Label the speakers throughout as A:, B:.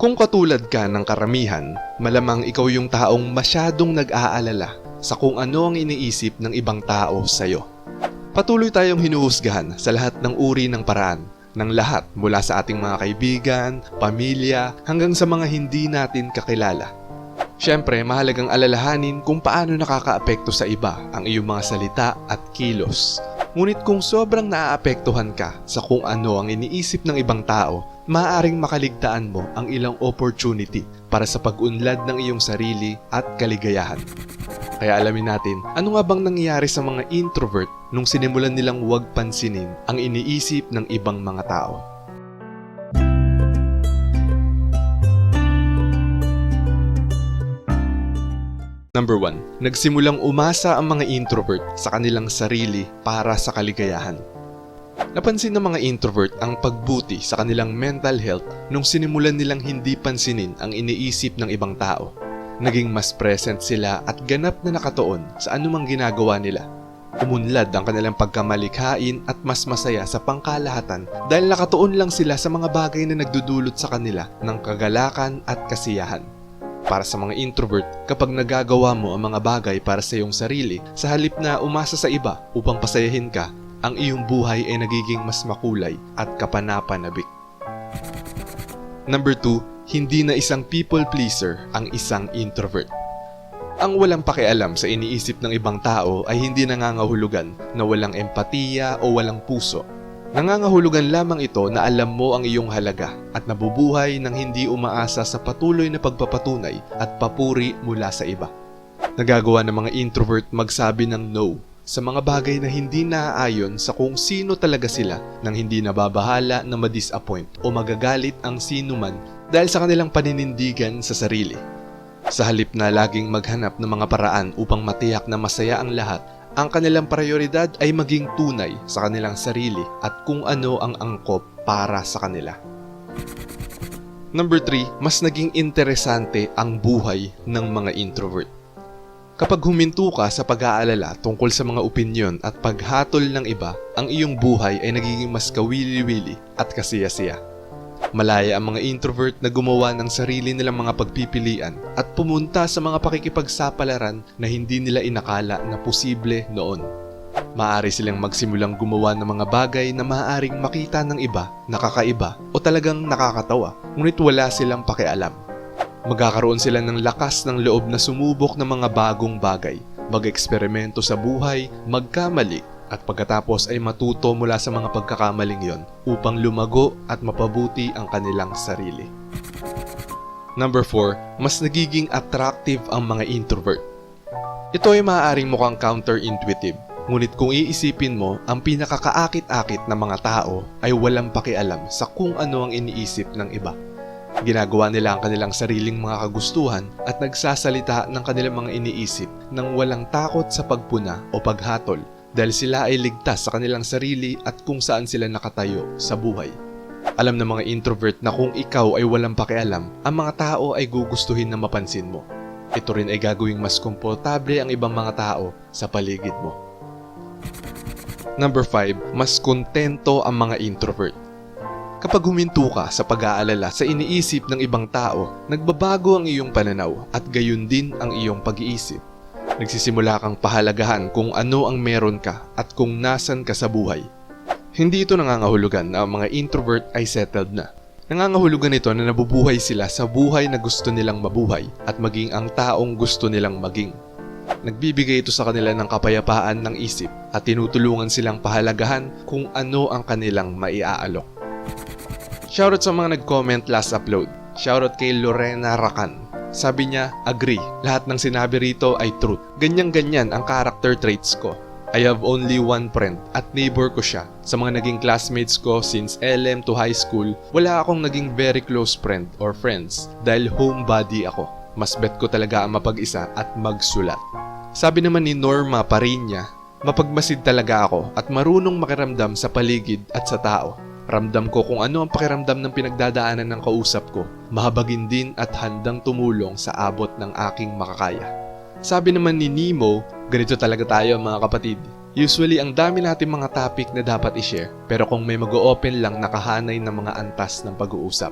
A: Kung katulad ka ng karamihan, malamang ikaw yung taong masyadong nag-aalala sa kung ano ang iniisip ng ibang tao sa'yo. Patuloy tayong hinuhusgahan sa lahat ng uri ng paraan, ng lahat mula sa ating mga kaibigan, pamilya, hanggang sa mga hindi natin kakilala. Siyempre, mahalagang alalahanin kung paano nakakaapekto sa iba ang iyong mga salita at kilos. Ngunit kung sobrang naaapektuhan ka sa kung ano ang iniisip ng ibang tao, maaaring makaligtaan mo ang ilang opportunity para sa pag-unlad ng iyong sarili at kaligayahan. Kaya alamin natin, ano nga bang nangyayari sa mga introvert nung sinimulan nilang huwag pansinin ang iniisip ng ibang mga tao? Number 1. Nagsimulang umasa ang mga introvert sa kanilang sarili para sa kaligayahan. Napansin ng mga introvert ang pagbuti sa kanilang mental health nung sinimulan nilang hindi pansinin ang iniisip ng ibang tao. Naging mas present sila at ganap na nakatuon sa anumang ginagawa nila. Umunlad ang kanilang pagkamalikhain at mas masaya sa pangkalahatan dahil nakatuon lang sila sa mga bagay na nagdudulot sa kanila ng kagalakan at kasiyahan. Para sa mga introvert, kapag nagagawa mo ang mga bagay para sa iyong sarili, sa halip na umasa sa iba upang pasayahin ka, ang iyong buhay ay nagiging mas makulay at kapanapanabik. Number 2, hindi na isang people pleaser ang isang introvert. Ang walang pakialam sa iniisip ng ibang tao ay hindi nangangahulugan na walang empatiya o walang puso. Nangangahulugan lamang ito na alam mo ang iyong halaga at nabubuhay ng hindi umaasa sa patuloy na pagpapatunay at papuri mula sa iba. Nagagawa ng mga introvert magsabi ng no sa mga bagay na hindi naaayon sa kung sino talaga sila nang hindi nababahala na ma-disappoint o magagalit ang sino man dahil sa kanilang paninindigan sa sarili. Sa halip na laging maghanap ng mga paraan upang matiyak na masaya ang lahat, ang kanilang prioridad ay maging tunay sa kanilang sarili at kung ano ang angkop para sa kanila. Number 3, mas naging interesante ang buhay ng mga introvert. Kapag huminto ka sa pag-aalala tungkol sa mga opinyon at paghatol ng iba, ang iyong buhay ay nagiging mas kawili-wili at kasiyasiya. Malaya ang mga introvert na gumawa ng sarili nilang mga pagpipilian at pumunta sa mga pakikipagsapalaran na hindi nila inakala na posible noon. Maaari silang magsimulang gumawa ng mga bagay na maaaring makita ng iba, nakakaiba o talagang nakakatawa, ngunit wala silang pakialam. Magkakaroon sila ng lakas ng loob na sumubok ng mga bagong bagay, mag-eksperimento sa buhay, magkamali, at pagkatapos ay matuto mula sa mga pagkakamaling yon upang lumago at mapabuti ang kanilang sarili. Number 4, mas nagiging attractive ang mga introvert. Ito ay maaaring mukhang counterintuitive, ngunit kung iisipin mo, ang pinakakaakit-akit na mga tao ay walang pakialam sa kung ano ang iniisip ng iba. Ginagawa nila ang kanilang sariling mga kagustuhan at nagsasalita ng kanilang mga iniisip nang walang takot sa pagpuna o paghatol dahil sila ay ligtas sa kanilang sarili at kung saan sila nakatayo sa buhay. Alam ng mga introvert na kung ikaw ay walang pakialam, ang mga tao ay gugustuhin na mapansin mo. Ito rin ay gagawing mas komportable ang ibang mga tao sa paligid mo. Number 5, mas kontento ang mga introvert. Kapag huminto ka sa pag-aalala sa iniisip ng ibang tao, nagbabago ang iyong pananaw at gayon din ang iyong pag-iisip. Nagsisimula kang pahalagahan kung ano ang meron ka at kung nasan ka sa buhay. Hindi ito nangangahulugan na ang mga introvert ay settled na. Nangangahulugan ito na nabubuhay sila sa buhay na gusto nilang mabuhay at maging ang taong gusto nilang maging. Nagbibigay ito sa kanila ng kapayapaan ng isip at tinutulungan silang pahalagahan kung ano ang kanilang maiaalok. Shoutout sa mga nag-comment last upload. Shoutout kay Lorena Rakan. Sabi niya, agree. Lahat ng sinabi rito ay truth. Ganyan-ganyan ang character traits ko. I have only one friend at neighbor ko siya. Sa mga naging classmates ko since LM to high school, wala akong naging very close friend or friends dahil homebody ako. Mas bet ko talaga ang mapag-isa at magsulat. Sabi naman ni Norma Parinya, mapagmasid talaga ako at marunong makiramdam sa paligid at sa tao. Ramdam ko kung ano ang pakiramdam ng pinagdadaanan ng kausap ko. Mahabagin din at handang tumulong sa abot ng aking makakaya. Sabi naman ni Nemo, ganito talaga tayo mga kapatid. Usually, ang dami natin mga topic na dapat i-share, pero kung may mag-open lang nakahanay ng mga antas ng pag-uusap.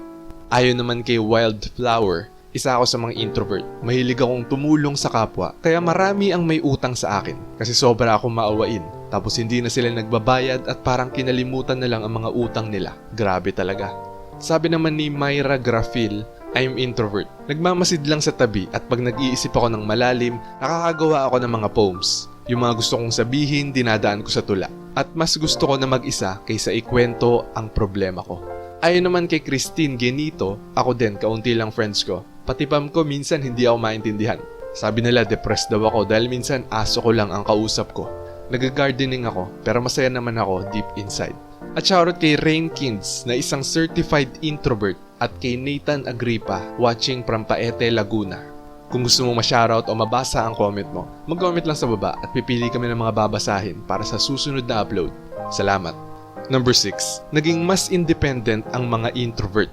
A: Ayon naman kay Wildflower, isa ako sa mga introvert. Mahilig akong tumulong sa kapwa, kaya marami ang may utang sa akin kasi sobra akong maawain. Tapos hindi na sila nagbabayad at parang kinalimutan na lang ang mga utang nila. Grabe talaga. Sabi naman ni Myra Grafil, I'm introvert. Nagmamasid lang sa tabi at pag nag-iisip ako ng malalim, nakakagawa ako ng mga poems. Yung mga gusto kong sabihin, dinadaan ko sa tula. At mas gusto ko na mag-isa kaysa ikwento ang problema ko. Ayon naman kay Christine Genito, ako din, kaunti lang friends ko. Pati pam ko minsan hindi ako maintindihan. Sabi nila depressed daw ako dahil minsan aso ko lang ang kausap ko. Nag-gardening ako pero masaya naman ako deep inside. At shoutout kay Rain Kins na isang certified introvert at kay Nathan Agripa watching from Paete, Laguna. Kung gusto mong ma-shoutout o mabasa ang comment mo, mag-comment lang sa baba at pipili kami ng mga babasahin para sa susunod na upload. Salamat. Number 6. Naging mas independent ang mga introvert.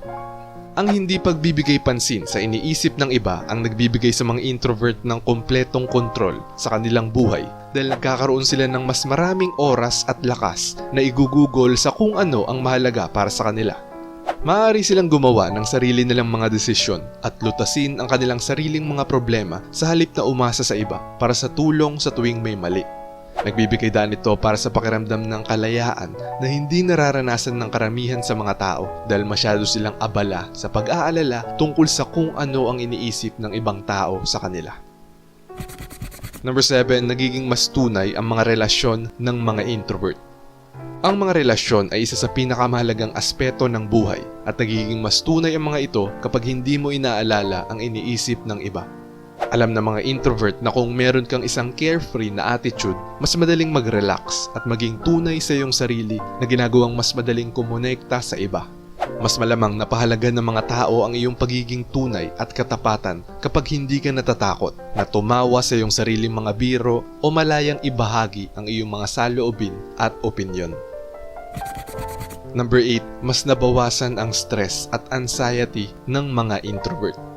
A: Ang hindi pagbibigay pansin sa iniisip ng iba ang nagbibigay sa mga introvert ng kompletong kontrol sa kanilang buhay dahil nagkakaroon sila ng mas maraming oras at lakas na igugugol sa kung ano ang mahalaga para sa kanila. Maaari silang gumawa ng sarili nilang mga desisyon at lutasin ang kanilang sariling mga problema sa halip na umasa sa iba para sa tulong sa tuwing may mali. Nagbibigay daan ito para sa pakiramdam ng kalayaan na hindi nararanasan ng karamihan sa mga tao dahil masyado silang abala sa pag-aalala tungkol sa kung ano ang iniisip ng ibang tao sa kanila. Number 7, nagiging mas tunay ang mga relasyon ng mga introvert. Ang mga relasyon ay isa sa pinakamahalagang aspeto ng buhay at nagiging mas tunay ang mga ito kapag hindi mo inaalala ang iniisip ng iba. Alam ng mga introvert na kung meron kang isang carefree na attitude, mas madaling mag-relax at maging tunay sa iyong sarili na ginagawang mas madaling kumonekta sa iba. Mas malamang napahalaga ng mga tao ang iyong pagiging tunay at katapatan kapag hindi ka natatakot na tumawa sa iyong sariling mga biro o malayang ibahagi ang iyong mga saloobin at opinyon. Number 8, mas nabawasan ang stress at anxiety ng mga introvert.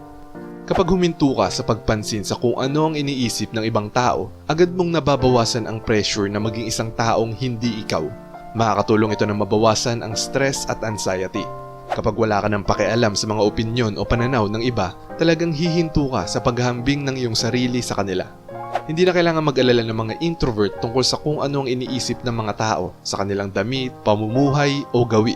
A: Kapag huminto ka sa pagpansin sa kung ano ang iniisip ng ibang tao, agad mong nababawasan ang pressure na maging isang taong hindi ikaw. Makakatulong ito na mabawasan ang stress at anxiety. Kapag wala ka ng pakialam sa mga opinyon o pananaw ng iba, talagang hihinto ka sa paghambing ng iyong sarili sa kanila. Hindi na kailangan mag-alala ng mga introvert tungkol sa kung ano ang iniisip ng mga tao sa kanilang damit, pamumuhay o gawi.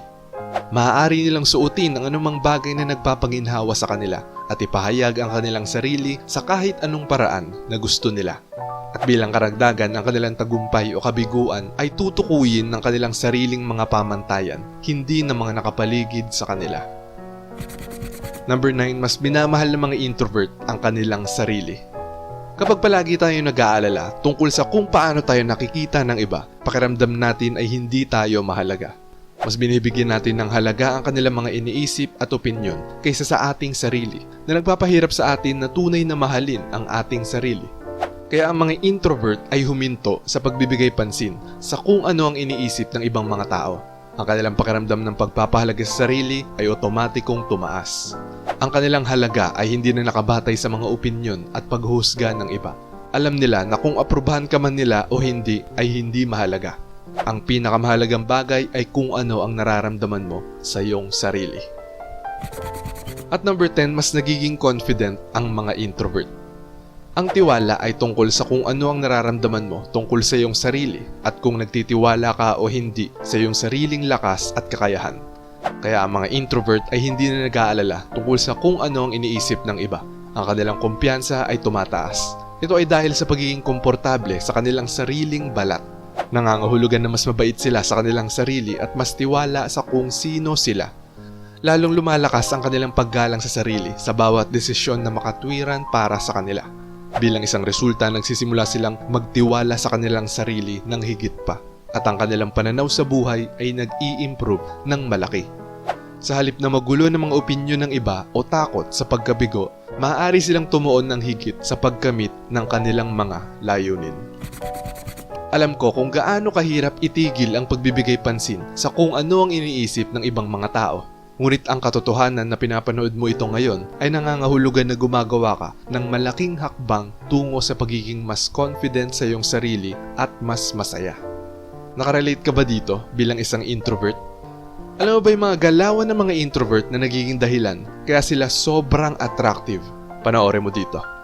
A: Maaari nilang suotin ang anumang bagay na nagpapanginhawa sa kanila at ipahayag ang kanilang sarili sa kahit anong paraan na gusto nila. At bilang karagdagan ang kanilang tagumpay o kabiguan ay tutukuyin ng kanilang sariling mga pamantayan, hindi ng mga nakapaligid sa kanila. Number 9, mas minamahal ng mga introvert ang kanilang sarili. Kapag palagi tayo nag-aalala tungkol sa kung paano tayo nakikita ng iba, pakiramdam natin ay hindi tayo mahalaga. Mas binibigyan natin ng halaga ang kanilang mga iniisip at opinyon kaysa sa ating sarili na nagpapahirap sa atin na tunay na mahalin ang ating sarili. Kaya ang mga introvert ay huminto sa pagbibigay pansin sa kung ano ang iniisip ng ibang mga tao. Ang kanilang pakiramdam ng pagpapahalaga sa sarili ay otomatikong tumaas. Ang kanilang halaga ay hindi na nakabatay sa mga opinyon at paghusga ng iba. Alam nila na kung aprubahan ka man nila o hindi ay hindi mahalaga. Ang pinakamahalagang bagay ay kung ano ang nararamdaman mo sa iyong sarili. At number 10, mas nagiging confident ang mga introvert. Ang tiwala ay tungkol sa kung ano ang nararamdaman mo tungkol sa iyong sarili at kung nagtitiwala ka o hindi sa iyong sariling lakas at kakayahan. Kaya ang mga introvert ay hindi na nag-aalala tungkol sa kung ano ang iniisip ng iba. Ang kanilang kumpiyansa ay tumataas. Ito ay dahil sa pagiging komportable sa kanilang sariling balat. Nangangahulugan na mas mabait sila sa kanilang sarili at mas tiwala sa kung sino sila. Lalong lumalakas ang kanilang paggalang sa sarili sa bawat desisyon na makatwiran para sa kanila. Bilang isang resulta, nagsisimula silang magtiwala sa kanilang sarili ng higit pa at ang kanilang pananaw sa buhay ay nag-i-improve ng malaki. Sa halip na magulo ng mga opinyon ng iba o takot sa pagkabigo, maaari silang tumuon ng higit sa pagkamit ng kanilang mga layunin. Alam ko kung gaano kahirap itigil ang pagbibigay pansin sa kung ano ang iniisip ng ibang mga tao. Ngunit ang katotohanan na pinapanood mo ito ngayon ay nangangahulugan na gumagawa ka ng malaking hakbang tungo sa pagiging mas confident sa iyong sarili at mas masaya. Nakarelate ka ba dito bilang isang introvert? Alam mo ba yung mga galawan ng mga introvert na nagiging dahilan kaya sila sobrang attractive? Panoorin mo dito.